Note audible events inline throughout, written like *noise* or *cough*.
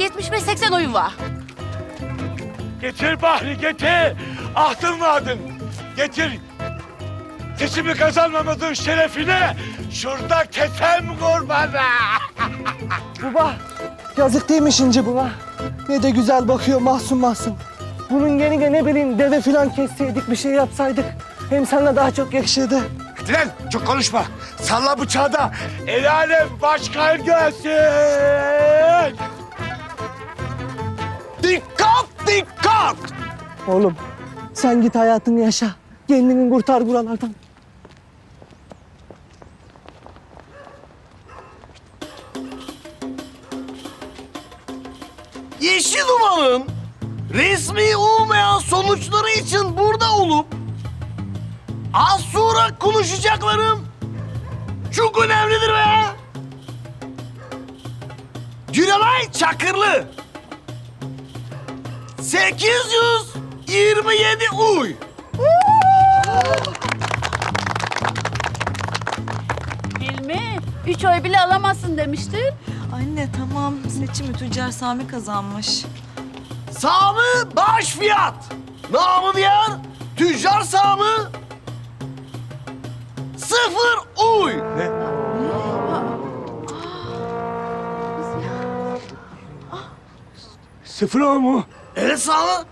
neredeyse 75-80 oyun var. Getir Bahri getir. Ahdın vardın. Getir. Seçimi kazanmamızın şerefine şurada kesem kurbanı. *laughs* Baba, yazık değil mi şimdi baba? Ne de güzel bakıyor mahzun mahzun. Bunun yerine ne bileyim deve falan kesseydik bir şey yapsaydık. Hem sana daha çok yakışırdı. Hadi lan çok konuşma. Salla bıçağı da el alem başkan gelsin. Dikkat! Oğlum sen git hayatını yaşa. Kendini kurtar buralardan. Yeşil Duman'ın resmi olmayan sonuçları için burada olup az sonra konuşacaklarım çok önemlidir be. Gülenay Çakırlı 827 uy. Hilmi, üç oy bile alamazsın demiştin. Anne tamam seçimi Tüccar Sami kazanmış. Sami baş fiyat. Namı diğer Tüccar Sami sıfır uy. Sıfır o mu? Evet sana.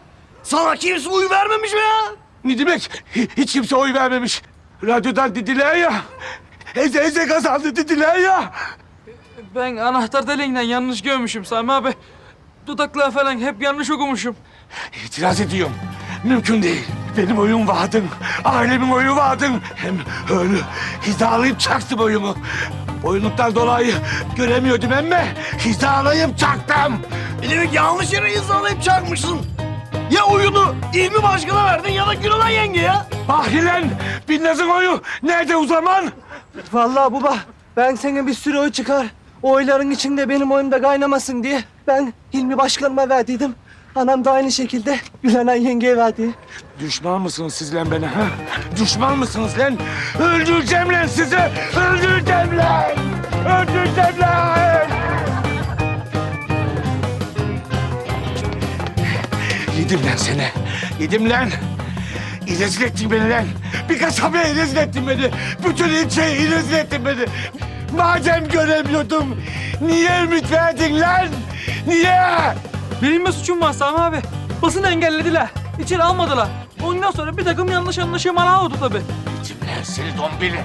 Sana kimse uy vermemiş mi ya? Ne demek? Hiç kimse oy vermemiş. Radyodan dediler ya. Eze eze kazandı dediler ya. Ben anahtar deliğinden yanlış görmüşüm Sami abi. Dudaklar falan hep yanlış okumuşum. İtiraz ediyorum. Mümkün değil. Benim oyun vardın. Ailemin oyu vardın. Hem öyle hizalayıp çaktım oyumu. Oyunluktan dolayı göremiyordum emme. Hizalayıp çaktım. E demek yanlış yere insanlayıp çakmışsın. Ya oyunu İlmi Başkan'a verdin ya da Gülenay yenge ya. Bahrilen Binnaz'ın oyu nerede o zaman? Vallahi baba ben senin bir sürü oy çıkar. O oyların içinde benim oyum da kaynamasın diye ben Hilmi Başkanıma verdiydim. Anam da aynı şekilde Gülenay yengeye verdi. Düşman mısınız siz lan bana ha? Düşman mısınız lan? Öldüreceğim lan sizi! Öldüreceğim lan! Öldüreceğim lan! Yedim lan seni. Yedim lan. İrezil ettin beni lan. Bir kasabaya rezil ettin beni. Bütün ilçeyi rezil ettin beni. Madem göremiyordum, niye ümit verdin lan? Niye? Benim mi suçum var Sami abi? Basını engellediler. İçeri almadılar. Ondan sonra bir takım yanlış anlaşılmalar oldu tabii. Yedim lan seni dombili.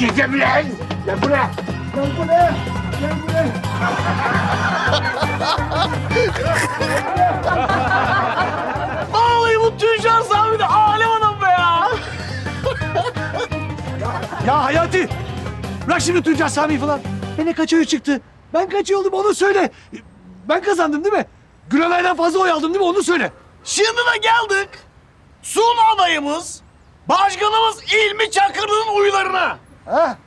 Yedim lan. Gel buraya. Gel buraya. Gel buraya. *laughs* Bırak şimdi Tuncay Sami falan. Beni kaç oyu çıktı? Ben kaç oy oldum onu söyle. Ben kazandım değil mi? Gülenay'dan fazla oy aldım değil mi onu söyle. Şimdi de geldik. Sun adayımız, başkanımız İlmi Çakırlı'nın uylarına. Ha?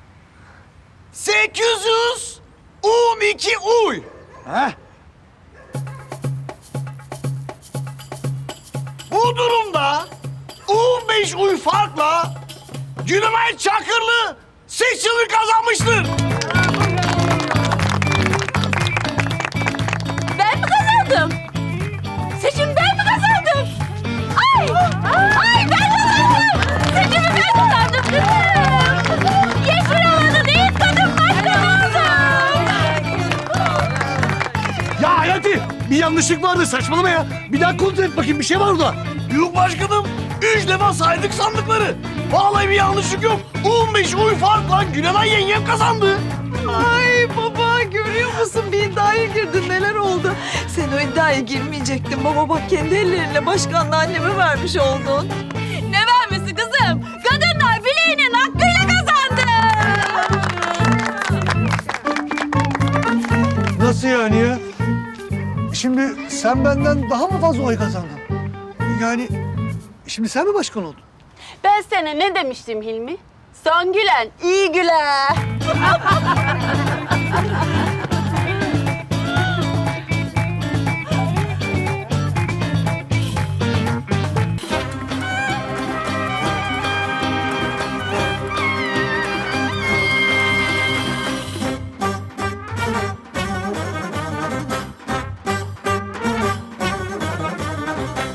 812 uy. Ha? Bu durumda 15 uy farkla Gülenay Çakırlı seçimi kazanmıştır. Ben mi kazandım? Seçimi ben mi kazandım? Ay! Ay ben kazandım! Seçimi ben kazandım kızım! Yeşil olanı değil kadın başkan oldum! Ya Hayati! Bir yanlışlık vardı saçmalama ya. Bir daha kontrol et bakayım bir şey var orada. Yok başkanım. Üç defa saydık sandıkları. Vallahi bir yanlışlık yok. 15 uy farkla Gülenay yengem kazandı. Ay baba görüyor musun bir iddiaya girdin neler oldu. Sen o iddiaya girmeyecektin baba bak kendi ellerinle başkanlığı anneme vermiş oldun. Ne vermesi kızım? Kadınlar bileğinin hakkıyla kazandı! Nasıl yani ya? Şimdi sen benden daha mı fazla oy kazandın? Yani Şimdi sen mi başkan oldun? Ben sana ne demiştim Hilmi? Son gülen iyi güler. *laughs*